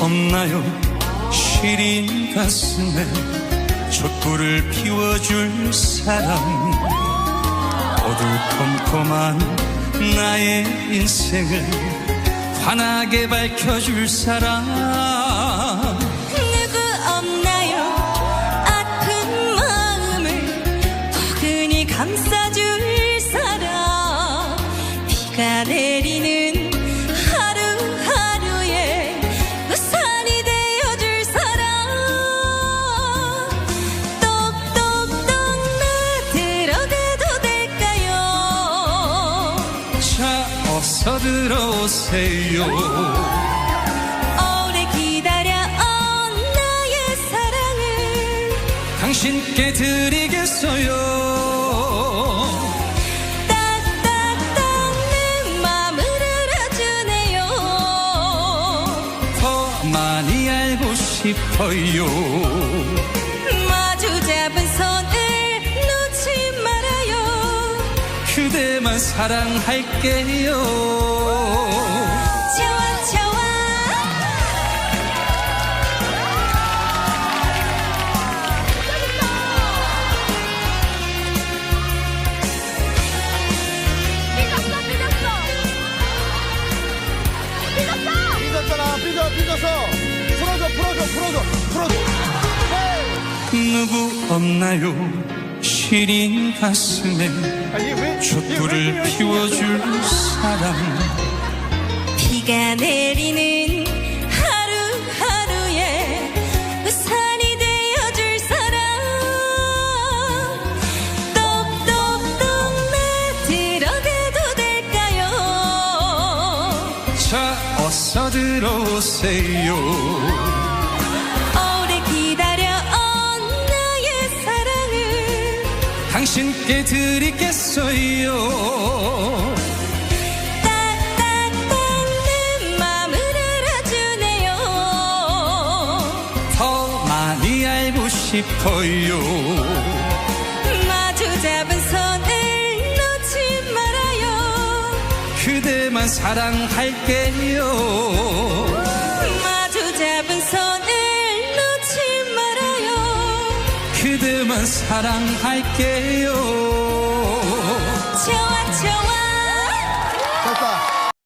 없나요? 시린 가슴에 촛불을 피워줄 사람. 어두컴컴한 나의 인생을 환하게 밝혀줄 사람 서 들어 오세요. 오래 기다려온 나의 사랑을 당신께 드리겠어요. 딱딱딱 내 맘을 알아주네요. 더 많이 알고 싶어요 사랑할게요. 좋아 좋아. 삐졌잖아 삐져 삐져서 풀어줘 풀어줘 풀어줘 풀어줘 누구 없나요? 시린 가슴에 촛불을 피워줄 사람. 비가 내리는 하루하루에 우산이 되어줄 사람. 똑똑똑 나 들어가도 될까요? 자 어서 들어오세요 당신께 드리겠어요. 내 맘을 알아주네요. 더 많이 알고 싶어요. 마주 잡은 손을 놓지 말아요. 그대만 사랑할게요. 마주 잡은 손을 사랑할게요